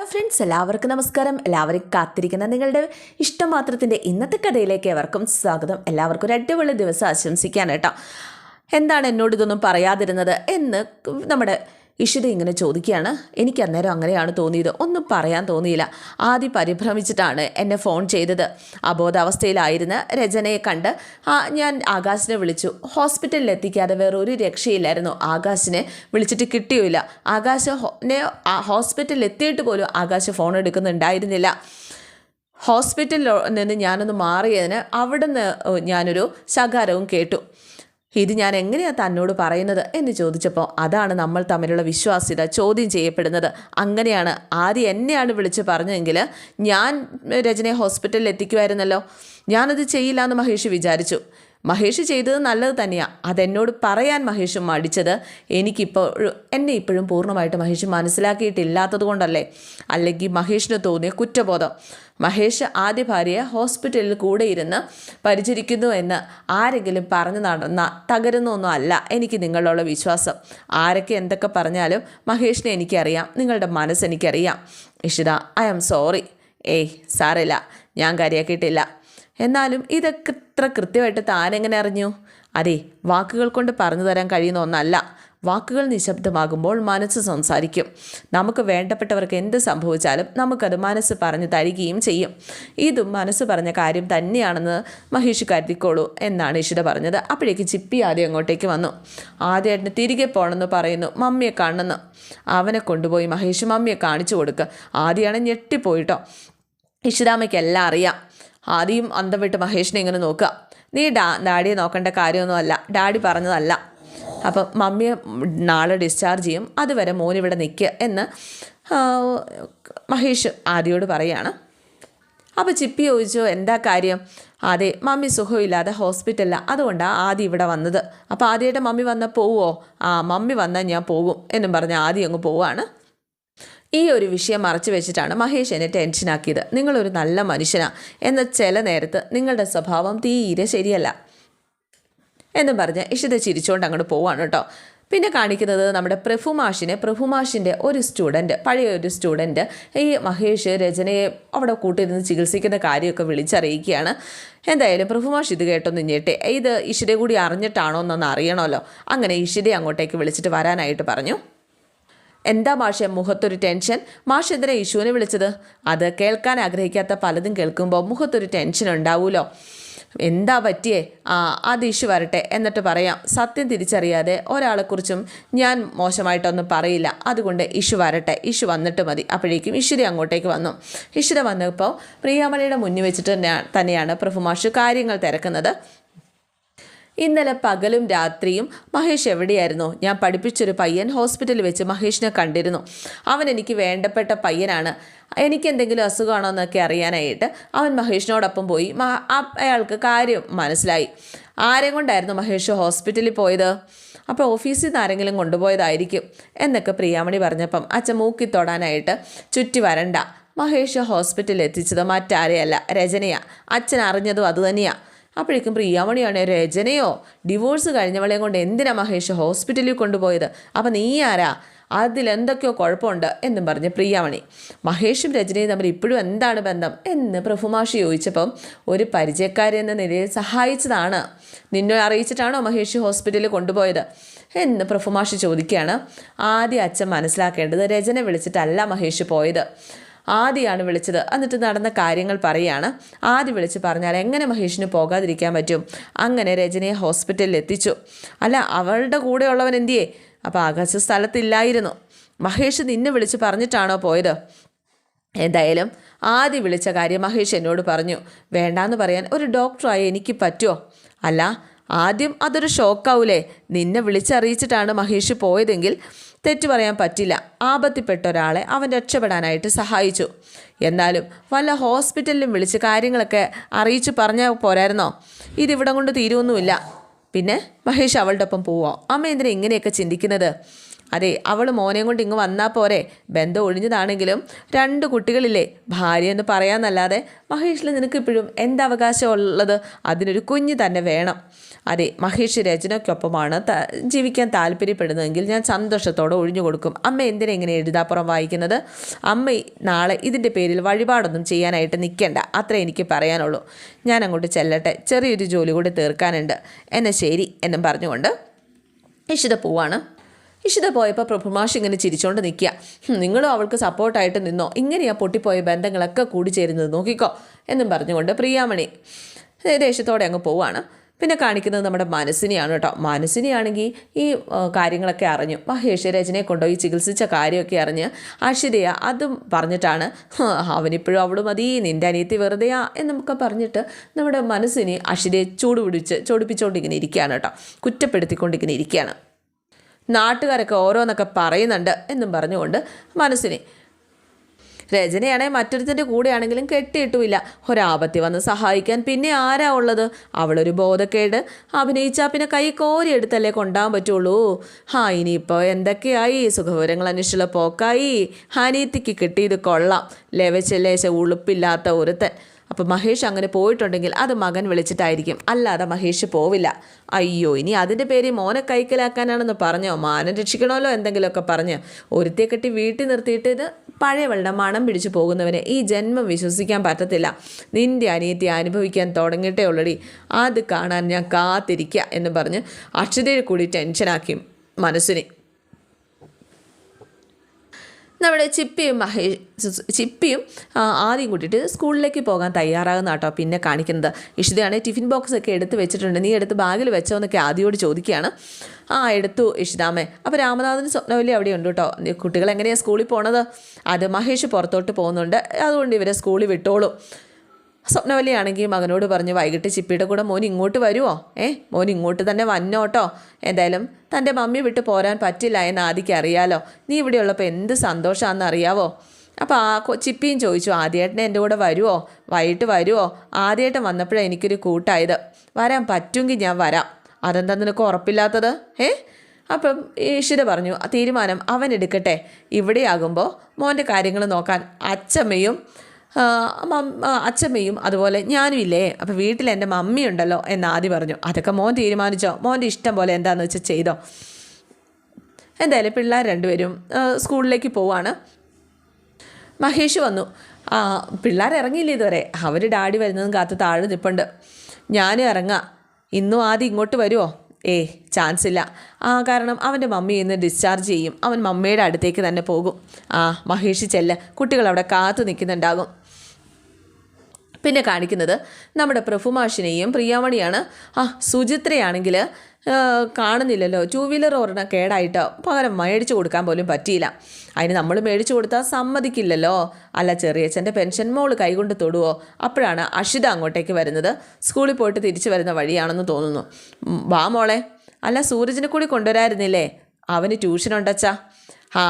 Hello friends എല്ലാവർക്കും നമസ്കാരം. എല്ലാവരും കാത്തിരിക്കുന്ന നിങ്ങളുടെ ഇഷ്ടമാത്രത്തിന്റെ ഇന്നത്തെ കഥയിലേക്ക് എവർക്കും സ്വാഗതം. എല്ലാവർക്കും ഒരു അടിപൊളി ദിവസം ആശംസിക്കാൻ കേട്ടോ. എന്താണ് എന്നോട് ഇതൊന്നും പറയാതിരുന്നത് എന്ന് നമ്മുടെ ഇഷിത ഇങ്ങനെ ചോദിക്കുകയാണ് എനിക്ക് അന്നേരം അങ്ങനെയാണ് തോന്നിയത്. ഒന്നും പറയാൻ തോന്നിയില്ല. ആദ്യം പരിഭ്രമിച്ചിട്ടാണ് എന്നെ ഫോൺ ചെയ്തത്. അബോധാവസ്ഥയിലായിരുന്ന രചനയെ കണ്ട് ഞാൻ ആകാശിനെ വിളിച്ചു. ഹോസ്പിറ്റലിൽ എത്തിക്കാതെ വേറെ ഒരു രക്ഷയില്ലായിരുന്നു. ആകാശിനെ വിളിച്ചിട്ട് കിട്ടിയില്ല ആകാശ് ഹോ- നെ ആ ഹോസ്പിറ്റലിൽ എത്തിയിട്ട് പോലും ആകാശ് ഫോൺ എടുക്കുന്നുണ്ടായിരുന്നില്ല. ഹോസ്പിറ്റലിൽ നിന്ന് ഞാനൊന്ന് മാറിയതിന് അവിടുന്ന് ഞാനൊരു ശകാരവും കേട്ടു. ഇത് ഞാൻ എങ്ങനെയാണ് തന്നോട് പറയുന്നത് എന്ന് ചോദിച്ചപ്പോൾ അതാണ് നമ്മൾ തമ്മിലുള്ള വിശ്വാസ്യത ചോദ്യം ചെയ്യപ്പെടുന്നത്. അങ്ങനെയാണ് ആദ്യം എന്നെയാണ് വിളിച്ച് പറഞ്ഞതെങ്കിൽ ഞാൻ രചനയെ ഹോസ്പിറ്റലിൽ എത്തിക്കുമായിരുന്നല്ലോ. ഞാനത് ചെയ്യില്ല എന്ന് മഹേഷ് വിചാരിച്ചു. മഹേഷ് ചെയ്തത് നല്ലത് തന്നെയാണ് അതെന്നോട് പറയാൻ മഹേഷ് മടിച്ചത് എനിക്കിപ്പോൾ എന്നെ ഇപ്പോഴും പൂർണമായിട്ട് മഹേഷ് മനസ്സിലാക്കിയിട്ടില്ലാത്തത് കൊണ്ടല്ലേ? അല്ലെങ്കിൽ മഹേഷിന് തോന്നിയ കുറ്റബോധം. മഹേഷ് ആദ്യ ഭാര്യയെ ഹോസ്പിറ്റലിൽ കൂടെ ഇരുന്ന് പരിചരിക്കുന്നു എന്ന് ആരെങ്കിലും പറഞ്ഞു നടന്ന തകരുന്നൊന്നും അല്ല എനിക്ക് നിങ്ങളുള്ള വിശ്വാസം. ആരൊക്കെ എന്തൊക്കെ പറഞ്ഞാലും മഹേഷിനെ എനിക്കറിയാം നിങ്ങളുടെ മനസ്സ് എനിക്കറിയാം. Ishita I am sorry. ഏയ് സാറില്ല ഞാൻ കാര്യമാക്കിയിട്ടില്ല എന്നാലും ഇതൊക്കെ ഇത്ര കൃത്യമായിട്ട് താനെങ്ങനെ അറിഞ്ഞു? അതെ വാക്കുകൾ കൊണ്ട് പറഞ്ഞു തരാൻ കഴിയുന്ന ഒന്നല്ല. വാക്കുകൾ നിശബ്ദമാകുമ്പോൾ മനസ്സ് സംസാരിക്കും. നമുക്ക് വേണ്ടപ്പെട്ടവർക്ക് എന്ത് സംഭവിച്ചാലും നമുക്കത് മനസ്സ് പറഞ്ഞു തരികയും ചെയ്യും. ഇതും മനസ്സ് പറഞ്ഞ കാര്യം തന്നെയാണെന്ന് മഹേഷ് കരുതിക്കോളൂ എന്നാണ് ഇഷിത പറഞ്ഞത്. അപ്പോഴേക്ക് ചിപ്പി ആദ്യം അങ്ങോട്ടേക്ക് വന്നു. ആദ്യമായിട്ട് തിരികെ പോകണമെന്ന് പറയുന്നു. മമ്മിയെ കാണുന്നു അവനെ കൊണ്ടുപോയി മഹേഷ് മമ്മിയെ കാണിച്ചു കൊടുക്കുക ആദ്യമാണ് ഞെട്ടിപ്പോയിട്ടോ. ഇഷിതാമ്മയ്ക്ക് എല്ലാം അറിയാം. ആദ്യം അന്തം വിട്ട് മഹേഷിനെ ഇങ്ങനെ നോക്കുക. നീ ഡാ ഡാഡിയെ നോക്കേണ്ട കാര്യമൊന്നുമല്ല. ഡാഡി പറഞ്ഞതല്ല. അപ്പം മമ്മിയെ നാളെ ഡിസ്ചാർജ് ചെയ്യും. അതുവരെ മോൻ ഇവിടെ നിൽക്കുക എന്ന് മഹേഷ് ആദിയോട് പറയാണ്. അപ്പോൾ ചിപ്പി ചോദിച്ചു എന്താ കാര്യം? അതെ മമ്മി സുഖമില്ലാതെ ഹോസ്പിറ്റലിലാണ് അതുകൊണ്ടാണ് ആദ്യം ഇവിടെ വന്നത്. അപ്പോൾ ആദ്യമായിട്ട് മമ്മി വന്നാൽ പോവുമോ ആ മമ്മി വന്നാൽ ഞാൻ പോകും എന്നും പറഞ്ഞ് ആദ്യം അങ്ങ് പോവാണ്. ഈ ഒരു വിഷയം മറച്ചു വെച്ചിട്ടാണ് മഹേഷ് എന്നെ ടെൻഷനാക്കിയത്. നിങ്ങളൊരു നല്ല മനുഷ്യനാണ് എന്ന ചില നേരത്ത് നിങ്ങളുടെ സ്വഭാവം തീരെ ശരിയല്ല. എന്നും പറഞ്ഞ് ഇഷിത ചിരിച്ചുകൊണ്ട് അങ്ങോട്ട് പോവാണ് കേട്ടോ. പിന്നെ കാണിക്കുന്നത് നമ്മുടെ പ്രഭുമാഷിനെ. പ്രഭുമാഷിന്റെ ഒരു സ്റ്റുഡന്റ് പഴയ ഒരു സ്റ്റുഡന്റ് ഈ മഹേഷ് രചനയെ അവിടെ കൂട്ടിരുന്ന് ചികിത്സിക്കുന്ന കാര്യമൊക്കെ വിളിച്ചറിയിക്കുകയാണ്. എന്തായാലും പ്രഭുമാഷ് ഇത് കേട്ടൊന്ന് ഞെട്ടെ. ഇത് ഇഷിത കൂടി അറിഞ്ഞിട്ടാണോ എന്നൊന്ന് അറിയണമല്ലോ. അങ്ങനെ ഇഷിതയെ അങ്ങോട്ടേക്ക് വിളിച്ചിട്ട് വരാനായിട്ട് പറഞ്ഞു. എന്താ മാഷെ മുഖത്തൊരു ടെൻഷൻ? മാഷ് എന്തിനാ ഇഷുവിനെ വിളിച്ചത്? അത് കേൾക്കാൻ ആഗ്രഹിക്കാത്ത പലതും കേൾക്കുമ്പോൾ മുഖത്തൊരു ടെൻഷൻ ഉണ്ടാവുമല്ലോ എന്താ പറ്റിയേ? ആ അത് ഇഷു വരട്ടെ എന്നിട്ട് പറയാം സത്യം തിരിച്ചറിയാതെ ഒരാളെക്കുറിച്ചും ഞാൻ മോശമായിട്ടൊന്നും പറയില്ല. അതുകൊണ്ട് ഇഷു വരട്ടെ. ഇഷു വന്നിട്ട് മതി. അപ്പോഴേക്കും ഇഷിര അങ്ങോട്ടേക്ക് വന്നു. ഇഷിര വന്നപ്പോൾ പ്രിയാമണിയുടെ മുന്നിൽ വെച്ചിട്ട് തന്നെയാ- തന്നെയാണ് പ്രഭുമാഷ് കാര്യങ്ങൾ തിരക്കുന്നത്. ഇന്നലെ പകലും രാത്രിയും മഹേഷ് എവിടെയായിരുന്നു? ഞാൻ പഠിപ്പിച്ചൊരു പയ്യൻ ഹോസ്പിറ്റലിൽ വെച്ച് മഹേഷിനെ കണ്ടിരുന്നു. അവൻ എനിക്ക് വേണ്ടപ്പെട്ട പയ്യനാണ്. എനിക്ക് എന്തെങ്കിലും അസുഖമാണോ എന്നൊക്കെ അറിയാനായിട്ട് അവൻ മഹേഷിനോടൊപ്പം പോയി. അയാൾക്ക് കാര്യം മനസ്സിലായി. ആരെയും കൊണ്ടായിരുന്നു മഹേഷ് ഹോസ്പിറ്റലിൽ പോയത്? അപ്പോൾ ഓഫീസിൽ നിന്ന് ആരെങ്കിലും കൊണ്ടുപോയതായിരിക്കും എന്നൊക്കെ പ്രിയാമണി പറഞ്ഞപ്പം അച്ഛൻ മൂക്കി തൊടാനായിട്ട് ചുറ്റി വരണ്ട. മഹേഷ് ഹോസ്പിറ്റലിൽ എത്തിച്ചത് മറ്റാരെയല്ല രചനയാ. അച്ഛൻ അറിഞ്ഞതും അതുതന്നെയാണ് അപ്പോഴേക്കും പ്രിയാമണിയാണ് രചനയോ ഡിവോഴ്സ് കഴിഞ്ഞവളെയും കൊണ്ട് എന്തിനാ മഹേഷ് ഹോസ്പിറ്റലിൽ കൊണ്ടുപോയത്? അപ്പം നീ ആരാ? അതിലെന്തൊക്കെയോ കുഴപ്പമുണ്ട് എന്നും പറഞ്ഞ് പ്രിയാമണി. മഹേഷും രചനയും തമ്മിൽ ഇപ്പോഴും എന്താണ് ബന്ധം എന്ന് പ്രഭുമാഷി ചോദിച്ചപ്പം ഒരു പരിചയക്കാരി എന്ന നിലയിൽ സഹായിച്ചതാണ്. നിന്നെ അറിയിച്ചിട്ടാണോ മഹേഷ് ഹോസ്പിറ്റലിൽ കൊണ്ടുപോയത്? എന്ന് പ്രഭുമാഷി ചോദിക്കുകയാണ്. ആദ്യം അച്ഛൻ മനസ്സിലാക്കേണ്ടത് രചന വിളിച്ചിട്ടല്ല മഹേഷ് പോയത്. ആദ്യമാണ് വിളിച്ചത്. എന്നിട്ട് നടന്ന കാര്യങ്ങൾ പറയുകയാണ്. ആദ്യം വിളിച്ച് പറഞ്ഞാൽ എങ്ങനെ മഹേഷിന് പോകാതിരിക്കാൻ പറ്റും? അങ്ങനെ രജനിയെ ഹോസ്പിറ്റലിൽ എത്തിച്ചു. അല്ല അവളുടെ കൂടെയുള്ളവൻ എന്തിയേ? അപ്പോൾ ആകാശ സ്ഥലത്തില്ലായിരുന്നു. മഹേഷ് നിന്നെ വിളിച്ച് പറഞ്ഞിട്ടാണോ പോയത്? എന്തായാലും ആദ്യം വിളിച്ച കാര്യം മഹേഷ് എന്നോട് പറഞ്ഞു. വേണ്ടാന്ന് പറയാൻ ഒരു ഡോക്ടറായി എനിക്ക് പറ്റുമോ? അല്ല ആദ്യം അതൊരു ഷോക്കാവൂലേ? നിന്നെ വിളിച്ചറിയിച്ചിട്ടാണ് മഹേഷ് പോയതെങ്കിൽ തെറ്റു പറയാൻ പറ്റില്ല. ആപത്തിപ്പെട്ട ഒരാളെ അവൻ രക്ഷപ്പെടാനായിട്ട് സഹായിച്ചു. എന്നാലും വല്ല ഹോസ്പിറ്റലിലും വിളിച്ച് കാര്യങ്ങളൊക്കെ അറിയിച്ചു പറഞ്ഞാൽ പോരായിരുന്നോ? ഇതിവിടം കൊണ്ട് തീരുമൊന്നുമില്ല പിന്നെ മഹേഷ് അവളുടെ ഒപ്പം പോവോ. അമ്മ എന്തിനാ ഇങ്ങനെയൊക്കെ ചിന്തിക്കുന്നത്? അതെ അവൾ മോനെയും കൊണ്ട് ഇങ്ങ് വന്നാൽ പോരെ. ബന്ധം ഒഴിഞ്ഞതാണെങ്കിലും രണ്ട് കുട്ടികളില്ലേ? ഭാര്യ എന്ന് പറയാന്നല്ലാതെ മഹേഷിൽ നിനക്ക് ഇപ്പോഴും എന്തവകാശം ഉള്ളത് അതിനൊരു കുഞ്ഞ് തന്നെ വേണം. അതെ മഹേഷ് രചനയ്ക്കൊപ്പമാണ് ജീവിക്കാൻ താല്പര്യപ്പെടുന്നതെങ്കിൽ ഞാൻ സന്തോഷത്തോടെ ഒഴിഞ്ഞു കൊടുക്കും. അമ്മ എന്തിനാ ഇങ്ങനെ എഴുതാപ്പുറം വായിക്കുന്നത്? അമ്മ നാളെ ഇതിന്റെ പേരിൽ വഴിപാടൊന്നും ചെയ്യാനായിട്ട് നിൽക്കേണ്ട. അത്രേ എനിക്ക് പറയാനുള്ളൂ. ഞാൻ അങ്ങോട്ട് ചെല്ലട്ടെ. ചെറിയൊരു ജോലി കൂടി തീർക്കാനുണ്ട്. എന്നെ ശരി എന്നും പറഞ്ഞുകൊണ്ട് ഇഷിത പോവാണ്. ഇഷിത പോയപ്പോൾ പ്രഭുമാഷ് ഇങ്ങനെ ചിരിച്ചോണ്ട് നിൽക്കുക നിങ്ങളും അവൾക്ക് സപ്പോർട്ടായിട്ട് നിന്നോ? ഇങ്ങനെയാ പൊട്ടിപ്പോയ ബന്ധങ്ങളൊക്കെ കൂടിച്ചേരുന്നത് നോക്കിക്കോ എന്നും പറഞ്ഞുകൊണ്ട് പ്രിയാമണി ദേഷ്യത്തോടെ അങ്ങ് പോവാണ്. പിന്നെ കാണിക്കുന്നത് നമ്മുടെ മനസ്സിനെയാണ് കേട്ടോ. മനസ്സിനെയാണെങ്കിൽ ഈ കാര്യങ്ങളൊക്കെ അറിഞ്ഞു മഹേഷ് കൊണ്ടോ ഈ ചികിത്സിച്ച കാര്യമൊക്കെ അറിഞ്ഞ് അക്ഷിതയ അതും പറഞ്ഞിട്ടാണ് "ഹ്, അവനിപ്പോഴും അവൾ മതി നിന്റെ അനിയത്തി വെറുതെയാ എന്നൊക്കെ പറഞ്ഞിട്ട് നമ്മുടെ മനസ്സിനെ അക്ഷിതയെ ചൂട് പിടിച്ച് ചൊടിപ്പിച്ചുകൊണ്ടിങ്ങനെ ഇരിക്കുകയാണ് കേട്ടോ. കുറ്റപ്പെടുത്തിക്കൊണ്ടിങ്ങനെ ഇരിക്കുകയാണ് നാട്ടുകാരൊക്കെ ഓരോന്നൊക്കെ പറയുന്നുണ്ട് എന്നും പറഞ്ഞുകൊണ്ട് മനസ്സിനെ രചനയാണെങ്കിൽ മറ്റൊരുത്തിന്റെ കൂടെയാണെങ്കിലും കെട്ടിയിട്ടുമില്ല. ഒരാപത്തി വന്ന് സഹായിക്കാൻ പിന്നെ ആരാ ഉള്ളത്? അവളൊരു ബോധക്കേട്. അഭിനയിച്ചാൽ പിന്നെ കൈ കോരിയെടുത്തല്ലേ കൊണ്ടാൻ പറ്റുള്ളൂ. ഹാ ഇനിയിപ്പോൾ എന്തൊക്കെയായി? സുഖവിവരങ്ങൾ അന്വേഷിച്ചുള്ള പോക്കായി. അനീത്തിക്ക് കിട്ടിയത് കൊള്ളാം. ലേശ ഉളുപ്പില്ലാത്ത ഒരുത്തൻ. അപ്പം മഹേഷ് അങ്ങനെ പോയിട്ടുണ്ടെങ്കിൽ അത് മകൻ വിളിച്ചിട്ടായിരിക്കും. അല്ലാതെ മഹേഷ് പോവില്ല. അയ്യോ ഇനി അതിന്റെ പേര് മോനെ കൈക്കലാക്കാനാണെന്ന് പറഞ്ഞോ? മാനം രക്ഷിക്കണമല്ലോ എന്തെങ്കിലുമൊക്കെ പറഞ്ഞ്. ഒരുത്തെ കെട്ടി വീട്ടിൽ നിർത്തിയിട്ട് ഇത് പഴയവളുടെ മണം പിടിച്ചു പോകുന്നവനെ ഈ ജന്മം വിശ്വസിക്കാൻ പറ്റത്തില്ല. നിന്റെ അനിയത്തി അനുഭവിക്കാൻ തുടങ്ങിയിട്ടേ ഉള്ളടി. അത് കാണാൻ ഞാൻ കാത്തിരിക്കുക എന്ന് പറഞ്ഞ് അക്ഷതയിൽ കൂടി ടെൻഷനാക്കി മനസ്സിനെ നമ്മുടെ ചിപ്പിയും മഹേഷ് ചിപ്പിയും ആദ്യം കൂട്ടിയിട്ട് സ്കൂളിലേക്ക് പോകാൻ തയ്യാറാകുന്ന കേട്ടോ പിന്നെ കാണിക്കുന്നത്. ഇഷിതയാണ് ടിഫിൻ ബോക്സ് ഒക്കെ എടുത്ത് വെച്ചിട്ടുണ്ട്. നീ എടുത്ത് ബാഗിൽ വെച്ചോ എന്നൊക്കെ ആദ്യയോട് ചോദിക്കുകയാണ്. ആ എടുത്തു ഇഷിതാമേ അപ്പോൾ രാമനാഥൻ സ്വപ്നവല്ലി അവിടെ ഉണ്ട് കേട്ടോ. കുട്ടികൾ എങ്ങനെയാണ് സ്കൂളിൽ പോണത്? അത് മഹേഷ് പുറത്തോട്ട് പോകുന്നുണ്ട്. അതുകൊണ്ട് ഇവരെ സ്കൂളിൽ വിട്ടോളൂ. സ്വപ്നവല്ലിയാണെങ്കിൽ മകനോട് പറഞ്ഞു വൈകിട്ട് ചിപ്പിയുടെ കൂടെ മോൻ ഇങ്ങോട്ട് വരുമോ ഏ മോൻ ഇങ്ങോട്ട് തന്നെ വന്നോട്ടോ എന്തായാലും തന്റെ മമ്മി വിട്ട് പോരാൻ പറ്റില്ല എന്ന് ആദിക്ക് അറിയാലോ. നീ ഇവിടെയുള്ളപ്പോൾ എന്ത് സന്തോഷമാണെന്ന് അറിയാവോ? അപ്പോൾ ആ ചിപ്പിയും ചോദിച്ചു ആദ്യേട്ടനെ എന്റെ കൂടെ വരുമോ വൈകിട്ട് വരുമോ ആദ്യേട്ടൻ വന്നപ്പോഴാണ് എനിക്കൊരു കൂട്ടായത്. വരാൻ പറ്റുമെങ്കിൽ ഞാൻ വരാം. അതെന്താ നിനക്ക് ഉറപ്പില്ലാത്തത്? ഏ? അപ്പം ഈശ്വര പറഞ്ഞു "ആ തീരുമാനം അവൻ എടുക്കട്ടെ. ഇവിടെയാകുമ്പോൾ മോന്റെ കാര്യങ്ങൾ നോക്കാൻ അച്ചമ്മയും അച്ചമ്മയും അതുപോലെ ഞാനും ഇല്ലേ അപ്പോൾ വീട്ടിൽ എന്റെ മമ്മിയുണ്ടല്ലോ എന്ന് ആദ്യം പറഞ്ഞു. അതൊക്കെ മോൻ തീരുമാനിച്ചോ? മോന്റെ ഇഷ്ടം പോലെ എന്താണെന്ന് വെച്ചാൽ ചെയ്തോ? എന്തായാലും പിള്ളേർ രണ്ടുപേരും സ്കൂളിലേക്ക് പോവാണ്. മഹേഷ് വന്നു. പിള്ളേർ ഇറങ്ങിയില്ല ഇതുവരെ? അവർ ഡാഡി വരുന്നതും കാത്ത് താഴെ നിൽപ്പുണ്ട് ഞാനും ഇറങ്ങാം. ഇന്നും ആദ്യം ഇങ്ങോട്ട് വരുമോ ഏ ചാൻസ് ഇല്ല. ആ കാരണം അവന്റെ മമ്മി ഇന്ന് ഡിസ്ചാർജ് ചെയ്യും. അവൻ മമ്മിയുടെ അടുത്തേക്ക് തന്നെ പോകും. ആ മഹേഷ് ചെല്ല. കുട്ടികൾ അവിടെ കാത്തു നിൽക്കുന്നുണ്ടാകും. പിന്നെ കാണിക്കുന്നത് നമ്മുടെ പ്രഭുമാഷിനെയും പ്രിയാമണിയാണ്. ആ സുചിത്രയാണെങ്കിൽ കാണുന്നില്ലല്ലോ. ടൂ വീലർ ഒരെണ്ണം കേടായിട്ട് പകരം മേടിച്ചു കൊടുക്കാൻ പോലും പറ്റിയില്ല. അതിന് നമ്മൾ മേടിച്ചു കൊടുത്താൽ സമ്മതിക്കില്ലല്ലോ. അല്ല ചെറിയച്ഛന്റെ പെൻഷൻ മോൾ കൈകൊണ്ട് തൊടുവോ? അപ്പോഴാണ് അഷിത അങ്ങോട്ടേക്ക് വരുന്നത്. സ്കൂളിൽ പോയിട്ട് തിരിച്ചു വരുന്ന വഴിയാണെന്ന് തോന്നുന്നു. വാ മോളെ. അല്ല സൂരജിനെ കൂടി കൊണ്ടുവരായിരുന്നില്ലേ? അവന് ട്യൂഷൻ ഉണ്ടച്ചാ ആ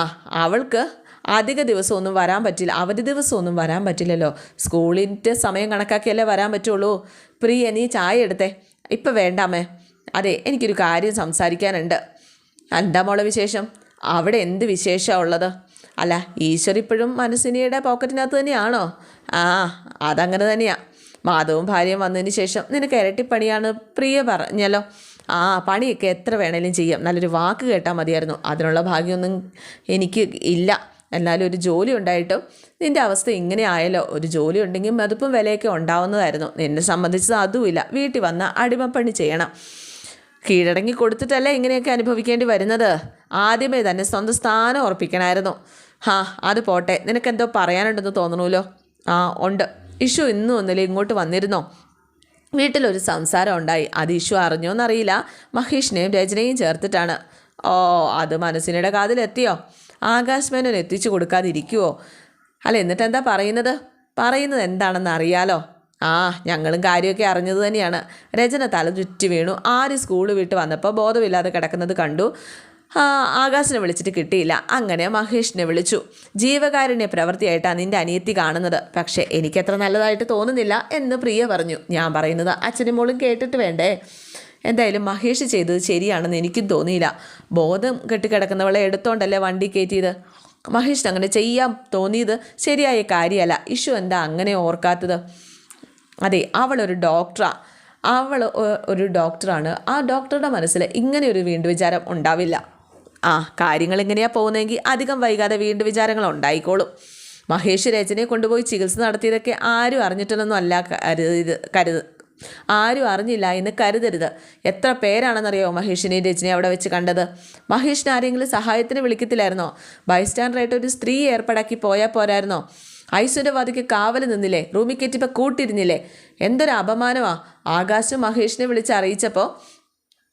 അവൾക്ക് അധിക ദിവസമൊന്നും വരാൻ പറ്റില്ല. അവധി ദിവസമൊന്നും വരാൻ പറ്റില്ലല്ലോ. സ്കൂളിന്റെ സമയം കണക്കാക്കിയല്ലേ വരാൻ പറ്റുള്ളൂ. പ്രിയ നീ ചായ എടുത്തേ. ഇപ്പം വേണ്ടാമേ അതെ എനിക്കൊരു കാര്യം സംസാരിക്കാനുണ്ട്. എന്താ മോളെ വിശേഷം? അവിടെ എന്ത് വിശേഷമാണ് ഉള്ളത്? അല്ല ഈശ്വർ ഇപ്പോഴും മനസ്സിനിയുടെ പോക്കറ്റിനകത്ത് തന്നെയാണോ? ആ അതങ്ങനെ തന്നെയാണ് മാധവും ഭാര്യയും വന്നതിന് ശേഷം നിനക്ക് ഇരട്ടിപ്പണിയാണ് പ്രിയ പറഞ്ഞല്ലോ. ആ പണിയൊക്കെ എത്ര വേണേലും ചെയ്യാം. നല്ലൊരു വാക്ക് കേട്ടാൽ മതിയായിരുന്നു. അതിനുള്ള ഭാഗ്യമൊന്നും എനിക്ക് ഇല്ല. എന്നാലും ഒരു ജോലി ഉണ്ടായിട്ടും നിന്റെ അവസ്ഥ ഇങ്ങനെ ആയല്ലോ ഒരു ജോലി ഉണ്ടെങ്കിൽ മതിപ്പും വിലയൊക്കെ ഉണ്ടാവുന്നതായിരുന്നു. എന്നെ സംബന്ധിച്ചത് അതുമില്ല. വീട്ടിൽ വന്ന അടിമപ്പണി ചെയ്യണം. കീഴടങ്ങി കൊടുത്തിട്ടല്ലേ ഇങ്ങനെയൊക്കെ അനുഭവിക്കേണ്ടി വരുന്നത്? ആദ്യമേ തന്നെ സ്വന്തം സ്ഥാനം ഉറപ്പിക്കണമായിരുന്നു. ഹാ അത് പോട്ടെ. നിനക്കെന്തോ പറയാനുണ്ടെന്ന് തോന്നണമല്ലോ? ആ ഉണ്ട്. ഇഷു ഇന്നും ഒന്നിലെ ഇങ്ങോട്ട് വന്നിരുന്നോ? വീട്ടിലൊരു സംസാരം ഉണ്ടായി. അത് ഇഷു അറിഞ്ഞോന്നറിയില്ല. മഹേഷിനെയും രചനയും ചേർത്തിട്ടാണ്. ഓ അത് മനസ്സിനിടെ കാതിലെത്തിയോ? ആകാശ് മേനോൻ എത്തിച്ചു കൊടുക്കാതിരിക്കുവോ? അല്ല എന്നിട്ട് എന്താ പറയുന്നത്? പറയുന്നത് എന്താണെന്ന് അറിയാലോ? ആ ഞങ്ങളും കാര്യമൊക്കെ അറിഞ്ഞത് തന്നെയാണ്. രചന തല ചുറ്റി വീണു. ആര് സ്കൂൾ വിട്ട് വന്നപ്പോൾ ബോധമില്ലാതെ കിടക്കുന്നത് കണ്ടു. ആകാശിനെ വിളിച്ചിട്ട് കിട്ടിയില്ല. അങ്ങനെ മഹേഷിനെ വിളിച്ചു. ജീവകാരുണ്യ പ്രവൃത്തിയായിട്ടാണ് നിന്റെ അനിയത്തി കാണുന്നത്. പക്ഷേ എനിക്കത്ര നല്ലതായിട്ട് തോന്നുന്നില്ല എന്ന് പ്രിയ പറഞ്ഞു. ഞാൻ പറയുന്നത് അച്ഛനും മോളും കേട്ടിട്ട് വേണ്ടേ? എന്തായാലും മഹേഷ് ചെയ്തത് ശരിയാണെന്ന് എനിക്കും തോന്നിയില്ല. ബോധം കെട്ടിക്കിടക്കുന്നവളെ എടുത്തോണ്ടല്ലേ വണ്ടി കയറ്റിയത്? മഹേഷിന് അങ്ങനെ ചെയ്യാൻ തോന്നിയത് ശരിയായ കാര്യമല്ല. ഇഷു എന്താ അങ്ങനെ ഓർക്കാത്തത്? അതെ അവളൊരു ഡോക്ടറാ. അവൾ ഒരു ഡോക്ടറാണ്. ആ ഡോക്ടറുടെ മനസ്സിൽ ഇങ്ങനെ ഒരു വീണ്ടു വിചാരം ഉണ്ടാവില്ല. ആ കാര്യങ്ങൾ എങ്ങനെയാണ് പോകുന്നതെങ്കിൽ അധികം വൈകാതെ വീണ്ടു വിചാരങ്ങൾ ഉണ്ടായിക്കോളും. മഹേഷ് രചനയെ കൊണ്ടുപോയി ചികിത്സ നടത്തിയതൊക്കെ ആരും അറിഞ്ഞിട്ടൊന്നും അല്ല കരുത് കരുത് ആരും അറിഞ്ഞില്ല എന്ന് കരുതരുത്. എത്ര പേരാണെന്നറിയോ മഹേഷിനെ രചനയെ അവിടെ വെച്ച് കണ്ടത്? മഹേഷിന് ആരെങ്കിലും സഹായത്തിന് വിളിക്കത്തില്ലായിരുന്നോ? ബൈസ്റ്റാൻഡറായിട്ട് ഒരു സ്ത്രീ ഏർപ്പാടാക്കി പോയാൽ പോരായിരുന്നോ? ഐശ്വര്യവാദിക്ക് കാവൽ നിന്നില്ലേ? റൂമിൽ കയറ്റിപ്പോൾ കൂട്ടിരുന്നില്ലേ എന്തൊരു അപമാനമാ. ആകാശ് മഹേഷിനെ വിളിച്ച് അറിയിച്ചപ്പോൾ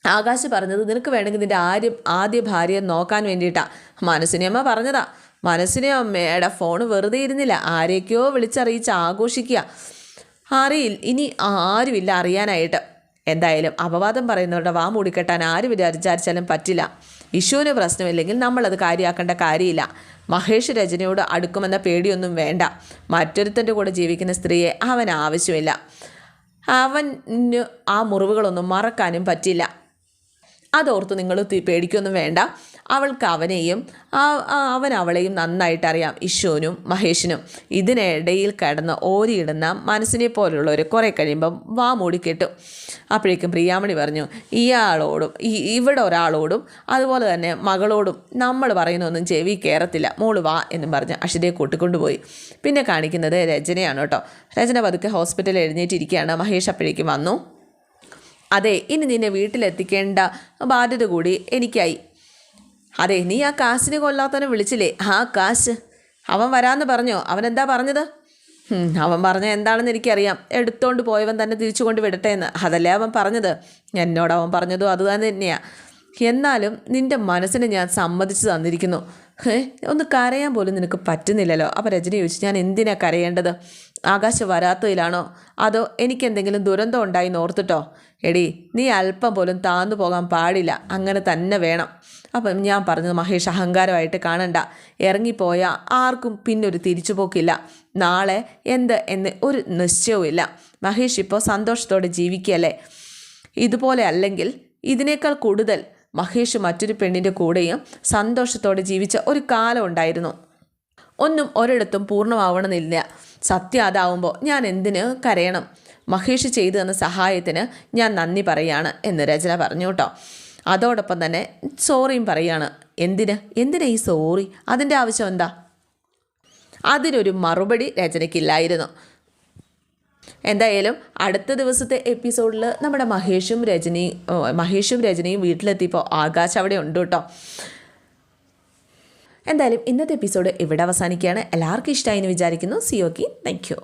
ആകാശ് പറഞ്ഞത് നിനക്ക് വേണമെങ്കിൽ നിന്റെ ആര്യം ആദ്യ ഭാര്യയെ നോക്കാൻ വേണ്ടിയിട്ടാ. മനസ്സിനെയമ്മ പറഞ്ഞതാ. മനസ്സിനെ അമ്മയുടെ ഫോൺ വെറുതെ ഇരുന്നില്ല. ആരെയൊക്കെയോ വിളിച്ചറിയിച്ച് ആഘോഷിക്കുക. അറിയില്ല ഇനി ആരുമില്ല അറിയാനായിട്ട്. എന്തായാലും അപവാദം പറയുന്നവരുടെ വാ മൂടിക്കെട്ടാൻ ആര് വിചാരിച്ചാലും പറ്റില്ല. ഇഷുവിന് പ്രശ്നമില്ലെങ്കിൽ നമ്മളത് കാര്യമാക്കേണ്ട കാര്യമില്ല. മഹേഷ് രചനയോട് അടുക്കുമെന്ന പേടിയൊന്നും വേണ്ട. മറ്റൊരുത്തന്റെ കൂടെ ജീവിക്കുന്ന സ്ത്രീയെ അവൻ ആവശ്യമില്ല. അവന് ആ മുറിവുകളൊന്നും മറക്കാനും പറ്റില്ല. അതോർത്ത് നിങ്ങൾ പേടിക്കൊന്നും വേണ്ട. അവൾക്ക് അവനെയും അവൻ അവളെയും നന്നായിട്ട് അറിയാം ഇഷുവിനും മഹേഷിനും. ഇതിനിടയിൽ കിടന്ന് ഓരിയിടുന്ന മനസ്സിനെ പോലുള്ളവർ കുറേ കഴിയുമ്പം വാ മൂടിക്കെട്ടു കെട്ടും. അപ്പോഴേക്കും പ്രിയാമണി പറഞ്ഞു ഇയാളോടും ഇവിടെ ഒരാളോടും അതുപോലെ തന്നെ മകളോടും നമ്മൾ പറയുന്നൊന്നും ചെവി കയറത്തില്ല മോൾ വാ എന്നും പറഞ്ഞ് അഷിതയെ കൂട്ടിക്കൊണ്ടുപോയി പിന്നെ കാണിക്കുന്നത് രചനയാണ് കേട്ടോ. രചന പതുക്കെ ഹോസ്പിറ്റലിൽ എഴുന്നേറ്റിരിക്കുകയാണ്. മഹേഷ് അപ്പോഴേക്കും വന്നു. അതെ ഇനി നിന്നെ വീട്ടിലെത്തിക്കേണ്ട ബാധ്യത കൂടി എനിക്കായി. അതെ നീ ആ കാശിനെ കൊല്ലാത്തവനെ വിളിച്ചില്ലേ? ആ കാശ്. അവൻ വരാമെന്ന് പറഞ്ഞോ? അവൻ എന്താ പറഞ്ഞത് അവൻ പറഞ്ഞ എന്താണെന്ന് എനിക്കറിയാം. എടുത്തോണ്ട് പോയവൻ തന്നെ തിരിച്ചു കൊണ്ട് വിടട്ടെ എന്ന് അതല്ലേ അവൻ പറഞ്ഞത്? എന്നോട് അവൻ പറഞ്ഞതും അത് തന്നെ തന്നെയാ. എന്നാലും നിന്റെ മനസ്സിന് ഞാൻ സമ്മതിച്ചു തന്നിരിക്കുന്നു. ഏഹ് ഒന്ന് കരയാൻ പോലും നിനക്ക് പറ്റുന്നില്ലല്ലോ. അപ്പോൾ രജനി ചോദിച്ചു ഞാൻ എന്തിനാ കരയേണ്ടത്? ആകാശം വരാത്തതിലാണോ? അതോ എനിക്കെന്തെങ്കിലും ദുരന്തം ഉണ്ടായി നോർത്തിട്ടോ എടി നീ അല്പം പോലും താന്നു പോകാൻ പാടില്ല. അങ്ങനെ തന്നെ വേണം. അപ്പം ഞാൻ പറഞ്ഞത് മഹേഷ് അഹങ്കാരമായിട്ട് കാണണ്ട. ഇറങ്ങിപ്പോയ ആർക്കും പിന്നൊരു തിരിച്ചുപോക്കില്ല. നാളെ എന്ത് എന്ന് ഒരു നിശ്ചയവുമില്ല. മഹേഷ് ഇപ്പോൾ സന്തോഷത്തോടെ ജീവിക്കുകയല്ലേ? ഇതുപോലെ അല്ലെങ്കിൽ ഇതിനേക്കാൾ കൂടുതൽ മഹേഷ് മറ്റൊരു പെണ്ണിന്റെ കൂടെയും സന്തോഷത്തോടെ ജീവിച്ച ഒരു കാലം ഉണ്ടായിരുന്നു. ഒന്നും ഒരിടത്തും പൂർണമാവണമെന്നില്ല. സത്യം അതാവുമ്പോൾ ഞാൻ എന്തിന് കരയണം? മഹേഷ് ചെയ്തു തന്ന സഹായത്തിന് ഞാൻ നന്ദി പറയാണ് എന്ന് രചന പറഞ്ഞു കേട്ടോ. അതോടൊപ്പം തന്നെ സോറിയും പറയുകയാണ് എന്തിന്? എന്തിനാ ഈ സോറി? അതിന്റെ ആവശ്യം എന്താ? അതിനൊരു മറുപടി രചനയ്ക്കില്ലായിരുന്നു. എന്തായാലും അടുത്ത ദിവസത്തെ എപ്പിസോഡിൽ നമ്മുടെ മഹേഷും രജനിയും മഹേഷും രജനിയും വീട്ടിലെത്തിയപ്പോൾ ആകാശ് അവിടെ ഉണ്ട് കേട്ടോ. എന്തായാലും ഇന്നത്തെ എപ്പിസോഡ് ഇവിടെ അവസാനിക്കുകയാണ്. എല്ലാവർക്കും ഇഷ്ടമായി എന്ന് വിചാരിക്കുന്നു സിയോക്കി താങ്ക് യു